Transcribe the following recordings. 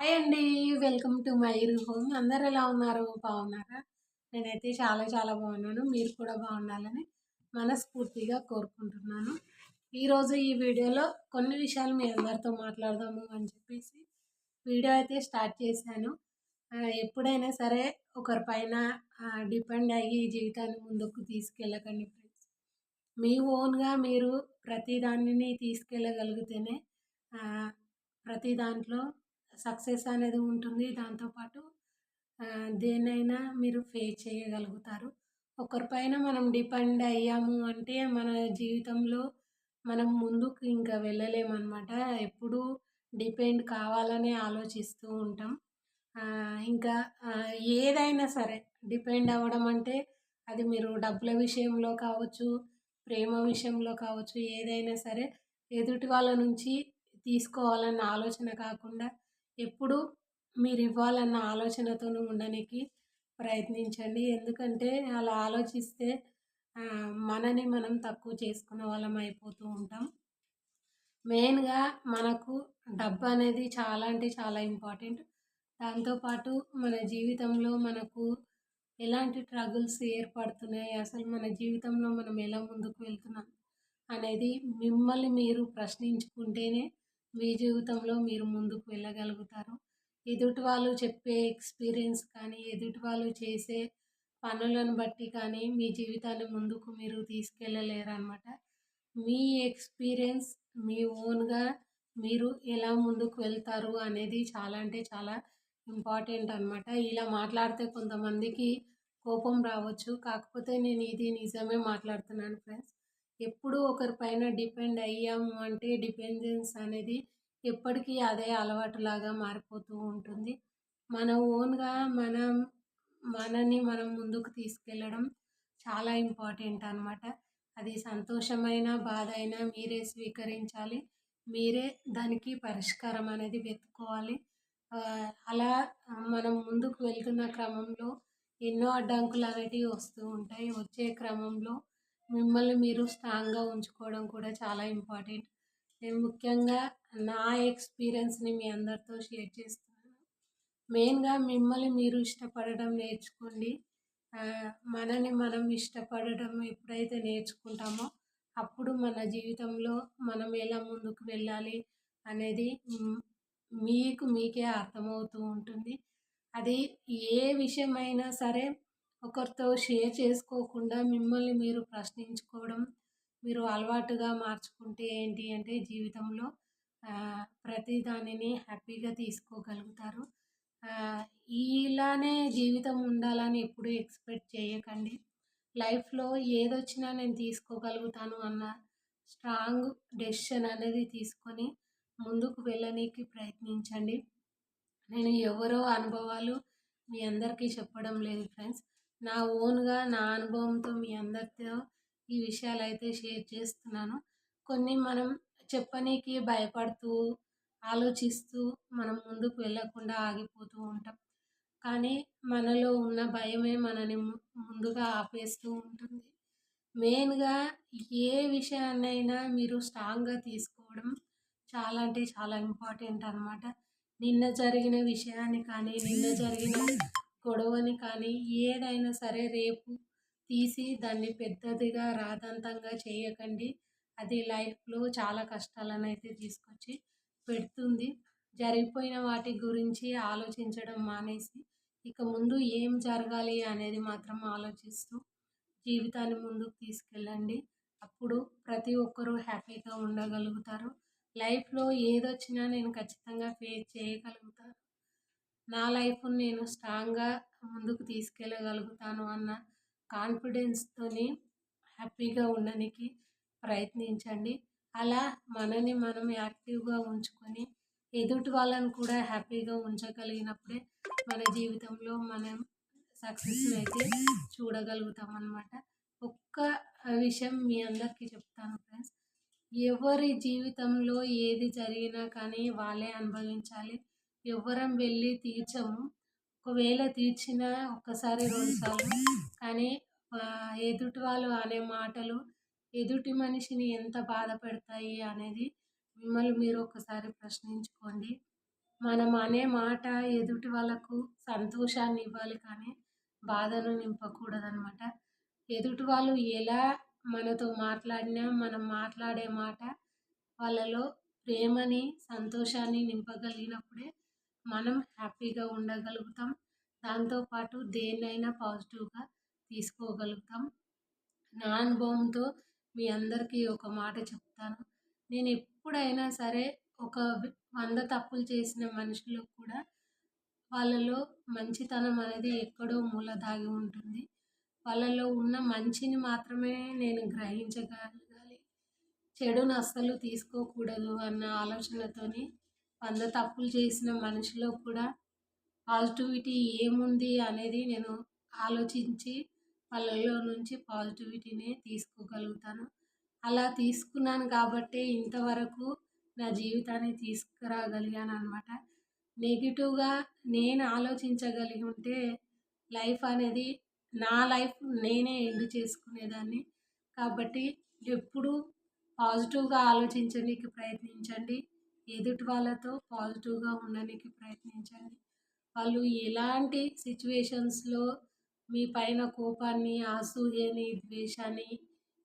Hi అండి. Welcome to my home. అందరు ఎలా ఉన్నారు? బాగున్నారా? నేనైతే చాలా చాలా బాగున్నాను. మీరు కూడా బాగుండాలని మనస్ఫూర్తిగా కోరుకుంటున్నాను. ఈరోజు ఈ వీడియోలో కొన్ని విషయాలు మీ అందరితో మాట్లాడదాము అని చెప్పేసి వీడియో అయితే స్టార్ట్ చేశాను. ఎప్పుడైనా సరే ఒకరిపైన డిపెండ్ అయ్యి జీవితాన్ని ముందుకు తీసుకెళ్ళకండి ఫ్రెండ్స్. మీ ఓన్గా మీరు ప్రతి దానిని తీసుకెళ్ళగలిగితేనే ప్రతి దాంట్లో సక్సెస్ అనేది ఉంటుంది. దాంతోపాటు దేనైనా మీరు ఫేస్ చేయగలుగుతారు. ఒకరిపైన మనం డిపెండ్ అయ్యాము అంటే మన జీవితంలో మనం ముందుకు ఇంకా వెళ్ళలేమన్నమాట. ఎప్పుడూ డిపెండ్ కావాలనే ఆలోచిస్తూ ఉంటాం. ఇంకా ఏదైనా సరే డిపెండ్ అవ్వడం అంటే అది మీరు డబ్బుల విషయంలో కావచ్చు ప్రేమ విషయంలో కావచ్చు ఏదైనా సరే ఎదుటి వాళ్ళ నుంచి తీసుకోవాలన్న ఆలోచన కాకుండా ఎప్పుడు మీరు ఇవ్వాలన్న ఆలోచనతో ఉండడానికి ప్రయత్నించండి. ఎందుకంటే అలా ఆలోచిస్తే మనని మనం తక్కువ చేసుకున్న వాళ్ళం అయిపోతూ ఉంటాం. మెయిన్గా మనకు డబ్బు అనేది చాలా అంటే చాలా ఇంపార్టెంట్. దాంతోపాటు మన జీవితంలో మనకు ఎలాంటి ట్రగుల్స్ ఏర్పడుతున్నాయి అసలు మన జీవితంలో మనం ఎలా ముందుకు వెళ్తున్నాం అనేది మిమ్మల్ని మీరు ప్రశ్నించుకుంటేనే మీ జీవితంలో మీరు ముందుకు వెళ్ళగలుగుతారు. ఎదుటి వాళ్ళు చెప్పే ఎక్స్పీరియన్స్ కానీ ఎదుటి వాళ్ళు చేసే పనులను బట్టి కానీ మీ జీవితాన్ని ముందుకు మీరు తీసుకెళ్ళలేరు అనమాట మీ ఎక్స్పీరియన్స్ మీ ఓన్గా మీరు ఎలా ముందుకు వెళ్తారు అనేది చాలా అంటే చాలా ఇంపార్టెంట్ అనమాట ఇలా మాట్లాడితే కొంతమందికి కోపం రావచ్చు. కాకపోతే నేను ఇది నిజమే మాట్లాడుతున్నాను ఫ్రెండ్స్. ఎప్పుడు ఒకరిపైన డిపెండ్ అయ్యాము అంటే డిపెండెన్స్ అనేది ఎప్పటికీ అదే అలవాటులాగా మారిపోతూ ఉంటుంది. మన ఓన్గా మనం మనని మనం ముందుకు తీసుకెళ్ళడం చాలా ఇంపార్టెంట్ అనమాట అది సంతోషమైన బాధ అయినా మీరే స్వీకరించాలి. మీరే దానికి పరిష్కారం అనేది వెతుక్కోవాలి. అలా మనం ముందుకు వెళ్తున్న క్రమంలో ఎన్నో అడ్డంకులు అనేటివి వస్తూ ఉంటాయి. వచ్చే క్రమంలో మిమ్మల్ని మీరు స్ట్రాంగ్గా ఉంచుకోవడం కూడా చాలా ఇంపార్టెంట్. నేను ముఖ్యంగా నా ఎక్స్పీరియన్స్ని మీ అందరితో షేర్ చేస్తున్నాను. మెయిన్గా మిమ్మల్ని మీరు ఇష్టపడడం నేర్చుకోండి. మనని మనం ఇష్టపడడం ఎప్పుడైతే నేర్చుకుంటామో అప్పుడు మన జీవితంలో మనం ఎలా ముందుకు వెళ్ళాలి అనేది మీకు మీకే అర్థమవుతూ ఉంటుంది. అది ఏ విషయమైనా సరే ఒకరితో షేర్ చేసుకోకుండా మిమ్మల్ని మీరు ప్రశ్నించుకోవడం మీరు అలవాటుగా మార్చుకుంటే ఏంటి అంటే జీవితంలో ప్రతి దానిని హ్యాపీగా తీసుకోగలుగుతారు. ఇలానే జీవితం ఉండాలని ఎప్పుడూ ఎక్స్పెక్ట్ చేయకండి. లైఫ్లో ఏదొచ్చినా నేను తీసుకోగలుగుతాను అన్న స్ట్రాంగ్ డెసిషన్ అనేది తీసుకొని ముందుకు వెళ్ళనీకి ప్రయత్నించండి. నేను ఎవరో అనుభవాలు మీ అందరికీ చెప్పడం లేదు ఫ్రెండ్స్. నా ఓన్గా నా అనుభవంతో మీ అందరితో ఈ విషయాలు అయితే షేర్ చేస్తున్నాను. కొన్ని మనం చెప్పనీకి భయపడుతూ ఆలోచిస్తూ మనం ముందుకు వెళ్ళకుండా ఆగిపోతూ ఉంటాం. కానీ మనలో ఉన్న భయమే మనని ముందుగా ఆపేస్తూ ఉంటుంది. మెయిన్గా ఏ విషయాన్నైనా మీరు స్ట్రాంగ్గా తీసుకోవడం చాలా అంటే చాలా ఇంపార్టెంట్ అనమాట నిన్న జరిగిన విషయాన్ని కానీ నిన్న జరిగిన గొడవని కానీ ఏదైనా సరే రేపు తీసి దాన్ని పెద్దదిగా రాదంతంగా చేయకండి. అది లైఫ్లో చాలా కష్టాలను అయితే తీసుకొచ్చి పెడుతుంది. జరిగిపోయిన వాటి గురించి ఆలోచించడం మానేసి ఇక ముందు ఏం జరగాలి అనేది మాత్రం ఆలోచిస్తూ జీవితాన్ని ముందుకు తీసుకెళ్ళండి. అప్పుడు ప్రతి ఒక్కరూ హ్యాపీగా ఉండగలుగుతారు. లైఫ్లో ఏదొచ్చినా నేను ఖచ్చితంగా ఫేస్ చేయగలుగుతాను. నా లైఫ్ని నేను స్ట్రాంగ్గా ముందుకు తీసుకెళ్ళగలుగుతాను అన్న కాన్ఫిడెన్స్తోని హ్యాపీగా ఉండడానికి ప్రయత్నించండి. అలా మనని మనం యాక్టివ్గా ఉంచుకొని ఎదుటి వాళ్ళని కూడా హ్యాపీగా ఉంచగలిగినప్పుడే మన జీవితంలో మనం సక్సెస్ని అయితే చూడగలుగుతాం అన్నమాట ఒక్క విషయం మీ అందరికీ చెప్తాను ఫ్రెండ్స్. ఎవరి జీవితంలో ఏది జరిగినా కానీ వాళ్ళే అనుభవించాలి. ఎవ్వరం వెళ్ళి తీర్చము. ఒకవేళ తీర్చిన ఒక్కసారి రెండుసార్లు కానీ ఎదుటి వాళ్ళు అనే మాటలు ఎదుటి మనిషిని ఎంత బాధ పెడతాయి అనేది మిమ్మల్ని మీరు ఒకసారి ప్రశ్నించుకోండి. మనం అనే మాట ఎదుటి వాళ్ళకు సంతోషాన్ని ఇవ్వాలి కానీ బాధను నింపకూడదనమాట ఎదుటి వాళ్ళు ఎలా మనతో మాట్లాడినా మనం మాట్లాడే మాట వాళ్ళలో ప్రేమని సంతోషాన్ని నింపగలిగినప్పుడే మనం హ్యాపీగా ఉండగలుగుతాం. దాంతోపాటు దేన్నైనా పాజిటివ్గా తీసుకోగలుగుతాం. నా అనుభవంతో మీ అందరికీ ఒక మాట చెప్తాను. నేను ఎప్పుడైనా సరే ఒక వంద తప్పులు చేసిన మనుషులు కూడా వాళ్ళలో మంచితనం అనేది ఎక్కడో మూల దాగి ఉంటుంది. వాళ్ళలో ఉన్న మంచిని మాత్రమే నేను గ్రహించగలగాలి. చెడును అస్సలు తీసుకోకూడదు అన్న ఆలోచనతోని వంద తప్పులు చేసిన మనిషిలో కూడా పాజిటివిటీ ఏముంది అనేది నేను ఆలోచించి వాళ్ళలో నుంచి పాజిటివిటీని తీసుకోగలుగుతాను. అలా తీసుకున్నాను కాబట్టి ఇంతవరకు నా జీవితాన్ని తీసుకురాగలిగాను అనమాట నెగిటివ్గా నేను ఆలోచించగలిగి ఉంటే లైఫ్ అనేది నా లైఫ్ నేనే ఎండ్ చేసుకునేదాన్ని. కాబట్టి ఎప్పుడు పాజిటివ్గా ఆలోచించడానికి ప్రయత్నించండి. ఎదుటి వాళ్ళతో పాజిటివ్గా ఉండడానికి ప్రయత్నించండి. వాళ్ళు ఎలాంటి సిచ్యువేషన్స్లో మీ పైన కోపాన్ని అసూయని ద్వేషాన్ని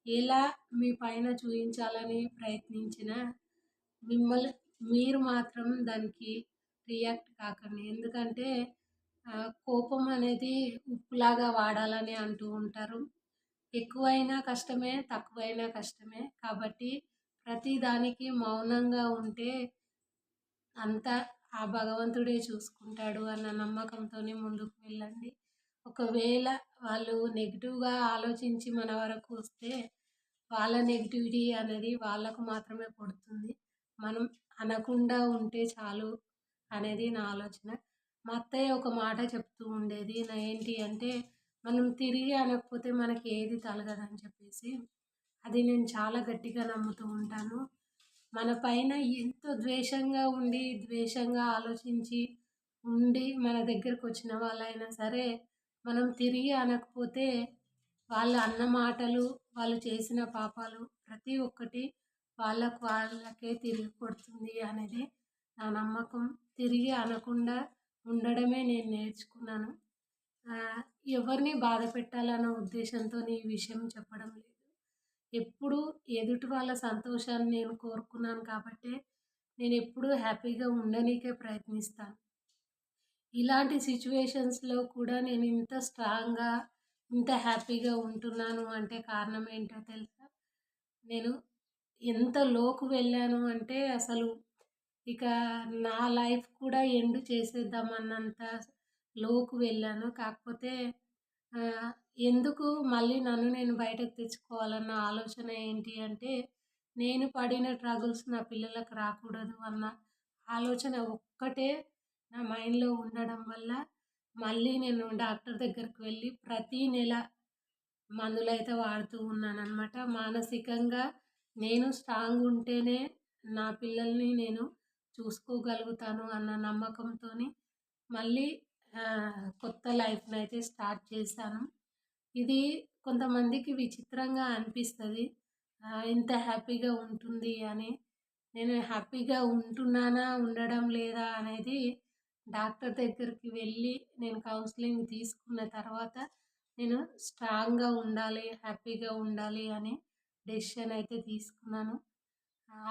ఎలా మీ పైన చూపించాలని ప్రయత్నించిన మిమ్మల్ని మీరు మాత్రం దానికి రియాక్ట్ కాకండి. ఎందుకంటే కోపం అనేది ఉప్పులాగా వాడాలని అంటూ ఉంటారు. ఎక్కువైనా కష్టమే తక్కువైనా కష్టమే. కాబట్టి ప్రతిదానికి మౌనంగా ఉంటే అంతా ఆ భగవంతుడే చూసుకుంటాడు అన్న నమ్మకంతోనే ముందుకు వెళ్ళండి. ఒకవేళ వాళ్ళు నెగిటివ్గా ఆలోచించి మన వరకు వస్తే వాళ్ళ నెగిటివిటీ అనేది వాళ్ళకు మాత్రమే పడుతుంది. మనం అనకుండా ఉంటే చాలు అనేది నా ఆలోచన. మా అత్తయ్య ఒక మాట చెప్తూ ఉండేది నా ఏంటి అంటే మనం తిరిగి అనకపోతే మనకి ఏది తలగదని చెప్పేసి అది నేను చాలా గట్టిగా నమ్ముతూ ఉంటాను. మన పైన ఎంతో ద్వేషంగా ఉండి ద్వేషంగా ఆలోచించి ఉండి మన దగ్గరకు వచ్చిన వాళ్ళైనా సరే మనం తిరిగి అనకపోతే వాళ్ళ అన్న మాటలు వాళ్ళు చేసిన పాపాలు ప్రతి ఒక్కటి వాళ్ళకు వాళ్ళకే తిరిగి కొడుతుంది అనేది నా నమ్మకం. తిరిగి అనకుండా ఉండడమే నేను నేర్చుకున్నాను. ఎవరిని బాధ పెట్టాలన్న ఉద్దేశంతో ఈ విషయం చెప్పడం లేదు. ఎప్పుడు ఎదుటి వాళ్ళ సంతోషాన్ని నేను కోరుకున్నాను కాబట్టి నేను ఎప్పుడూ హ్యాపీగా ఉండనీకే ప్రయత్నిస్తాను ఇలాంటి సిచ్యువేషన్స్లో కూడా నేను ఇంత స్ట్రాంగ్గా ఇంత హ్యాపీగా ఉంటున్నాను అంటే కారణం ఏంటో తెలుసా? నేను ఎంత లోకు వెళ్ళాను అంటే అసలు ఇక నా లైఫ్ కూడా ఎండ్ చేసేద్దామన్నంత లోకు వెళ్ళాను. కాకపోతే ఎందుకు మళ్ళీ నన్ను నేను బయటకు తెచ్చుకోవాలన్న ఆలోచన ఏంటి అంటే నేను పడిన ట్రగుల్స్ నా పిల్లలకు రాకూడదు అన్న ఆలోచన ఒక్కటే నా మైండ్లో ఉండడం వల్ల మళ్ళీ నేను డాక్టర్ దగ్గరికి వెళ్ళి ప్రతీ నెల మందులైతే వాడుతూ ఉన్నాను మానసికంగా నేను స్ట్రాంగ్ ఉంటేనే నా పిల్లల్ని నేను చూసుకోగలుగుతాను అన్న నమ్మకంతో మళ్ళీ కొత్త లైఫ్ని అయితే స్టార్ట్ చేశాను. ఇది కొంతమందికి విచిత్రంగా అనిపిస్తుంది. ఇంత హ్యాపీగా ఉంటుంది అని. నేను హ్యాపీగా ఉంటున్నానా ఉండడం లేదా అనేది డాక్టర్ దగ్గరికి వెళ్ళి నేను కౌన్సిలింగ్ తీసుకున్న తర్వాత నేను స్ట్రాంగ్గా ఉండాలి హ్యాపీగా ఉండాలి అని డెసిషన్ అయితే తీసుకున్నాను.